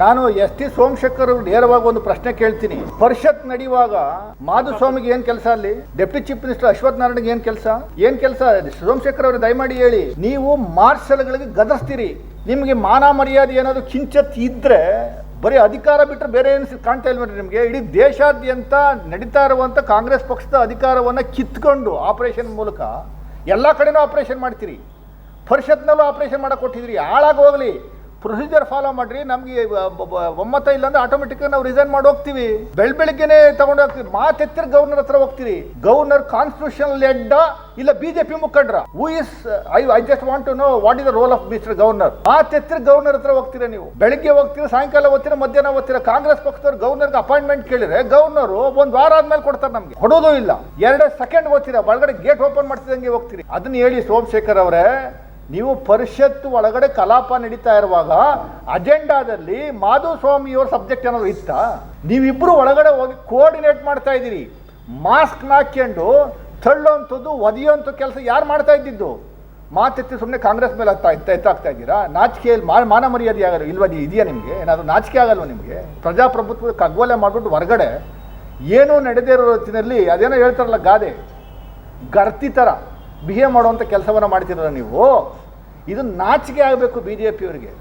ನಾನು S T Somashekar ಅವರು ನೇರವಾಗಿ ಒಂದು ಪ್ರಶ್ನೆ ಕೇಳ್ತೀನಿ. ಪರಿಷತ್ ನಡೆಯುವಾಗ ಮಾಧುಸ್ವಾಮಿಗೆ ಏನ್ ಕೆಲಸ ಅಲ್ಲಿ? ಡೆಪ್ಟಿ ಚೀಫ್ ಮಿನಿಸ್ಟರ್ ಅಶ್ವಥ್ ನಾರಾಯಣ್ಗೆ ಏನ್ ಕೆಲಸ? ಏನ್ ಕೆಲಸ? ಸೋಮಶೇಖರ್ ಅವರು ದಯಮಾಡಿ ಹೇಳಿ. ನೀವು ಮಾರ್ಷಲ್ಗಳಿಗೆ ಗದರ್ಸ್ತೀರಿ. ನಿಮಗೆ ಮಾನ ಮರ್ಯಾದೆ ಏನಾದ್ರು ಕಿಂಚತ್ ಇದ್ರೆ ಬರೀ ಅಧಿಕಾರ ಬಿಟ್ಟರೆ ಬೇರೆ ಏನು ಕಾಣ್ತಾ ಇಲ್ವೇನ್ರಿ ನಿಮಗೆ? ಇಡೀ ದೇಶಾದ್ಯಂತ ನಡೀತಾ ಇರುವಂಥ ಕಾಂಗ್ರೆಸ್ ಪಕ್ಷದ ಅಧಿಕಾರವನ್ನು ಕಿತ್ಕೊಂಡು ಆಪರೇಷನ್ ಮೂಲಕ ಎಲ್ಲ ಕಡೆನೂ ಆಪರೇಷನ್ ಮಾಡ್ತೀರಿ. ಪರಿಷತ್ನಲ್ಲೂ ಆಪರೇಷನ್ ಮಾಡಕ್ಕೆ ಕೊಟ್ಟಿದ್ರಿ ಹಾಳಾಗಿ ಹೋಗಲಿ. ಪ್ರೊಸೀಜರ್ ಫಾಲೋ ಮಾಡ್ರಿ, ನಮಗೆ ಒಮ್ಮತ ಇಲ್ಲ ಅಂದ್ರೆ ಆಟೋಮೆಟಿಕ್ ನಾವು ರಿಸೈನ್ ಮಾಡಿ ಹೋಗ್ತೀವಿ. ಬೆಳ್ ಬೆಳಿಗ್ಗೆನೆ ತಗೊಂಡು ಹೋಗ್ತೀವಿ. ಮಾತೆತ್ತಿರ ಗವರ್ನರ್ ಹತ್ರ ಹೋಗ್ತೀರಿ. ಗವರ್ನರ್ ಕಾನ್ಸ್ಟಿಟ್ಯೂಷನ್ ಲೆಡ್ ಇಲ್ಲ BJP ಮುಖಂಡ್ರ? Who is I I just want to know what is the role of mister governor ಮಾತೆತ್ತಿರ governor ಹತ್ರ ಹೋಗ್ತೀರಾ ನೀವು? ಬೆಳಿಗ್ಗೆ ಹೋಗ್ತೀರಾ, ಸಾಯಂಕಾಲ ಓದ್ತೀರಾ ಮಧ್ಯಾಹ್ನ ಓದ್ತೀರಾ ಕಾಂಗ್ರೆಸ್ ಪಕ್ಷದವ್ರು ಗವರ್ನರ್ಗೆ ಅಪಾಯಿಂಟ್ಮೆಂಟ್ ಕೇಳಿದ್ರೆ ಗವರ್ನರ್ ಒಂದ್ ವಾರ ಆದ್ಮೇಲೆ ಕೊಡ್ತಾರೆ ನಮ್ಗೆ. ಕೊಡೋದು ಇಲ್ಲ. ಎರಡೇ ಸೆಕೆಂಡ್ ಓದ್ತೀರಾ, ಒಳಗಡೆ ಗೇಟ್ ಓಪನ್ ಮಾಡ್ತಿದಂಗೆ ಹೋಗ್ತೀರಿ. ಅದನ್ನ ಹೇಳಿ ಸೋಮಶೇಖರ್ ಅವರೇ ನೀವು ಪರಿಷತ್ತು ಒಳಗಡೆ ಕಲಾಪ ನಡೀತಾ ಇರುವಾಗ ಅಜೆಂಡಾದಲ್ಲಿ ಮಾಧುಸ್ವಾಮಿಯವ್ರ ಸಬ್ಜೆಕ್ಟ್ ಏನಾದ್ರು ಇತ್ತ? ನೀವಿಬ್ರು ಒಳಗಡೆ ಹೋಗಿ ಕೋಆರ್ಡಿನೇಟ್ ಮಾಡ್ತಾ ಇದ್ದೀರಿ. ಮಾಸ್ಕ್ ಹಾಕ್ಕೊಂಡು ತಳ್ಳೋಂಥದ್ದು ಒದಿಯೋಂಥ ಕೆಲಸ ಯಾರು ಮಾಡ್ತಾ ಇದ್ದಿದ್ದು? ಮಾತೆತ್ತಿ ಸುಮ್ಮನೆ ಕಾಂಗ್ರೆಸ್ ಮೇಲೆ ಹತ್ತಾ ಎತ್ತ ಎತ್ತಾಗ್ತಾ ಇದ್ದೀರಾ? ನಾಚಿಕೆಯಲ್ಲಿ ಮಾ, ಮಾನ ಮರ್ಯಾದೆ ಆಗಲ್ಲ. ಇಲ್ವಾ ಇದು ಇದೆಯಾ ನಿಮಗೆ? ಏನಾದರೂ ನಾಚಿಕೆ ಆಗಲ್ವಾ ನಿಮಗೆ? ಪ್ರಜಾಪ್ರಭುತ್ವ ಕಗ್ಗೊಲೆ ಮಾಡಿಬಿಟ್ಟು ಹೊರಗಡೆ ಏನೂ ನಡೆದೇ ಇರೋ ಹೊತ್ತಿನಲ್ಲಿ ಅದೇನೋ ಹೇಳ್ತಾರಲ್ಲ ಗಾದೆ. ಗರ್ತಿ ಥರ ಬಿಹೇವ್ ಮಾಡುವಂಥ ಕೆಲಸವನ್ನು ಮಾಡ್ತಿರಲ್ಲ ನೀವು? ಇದು ನಾಚಿಕೆ ಆಗಬೇಕು ಬಿ ಜೆ ಪಿಯವರಿಗೆ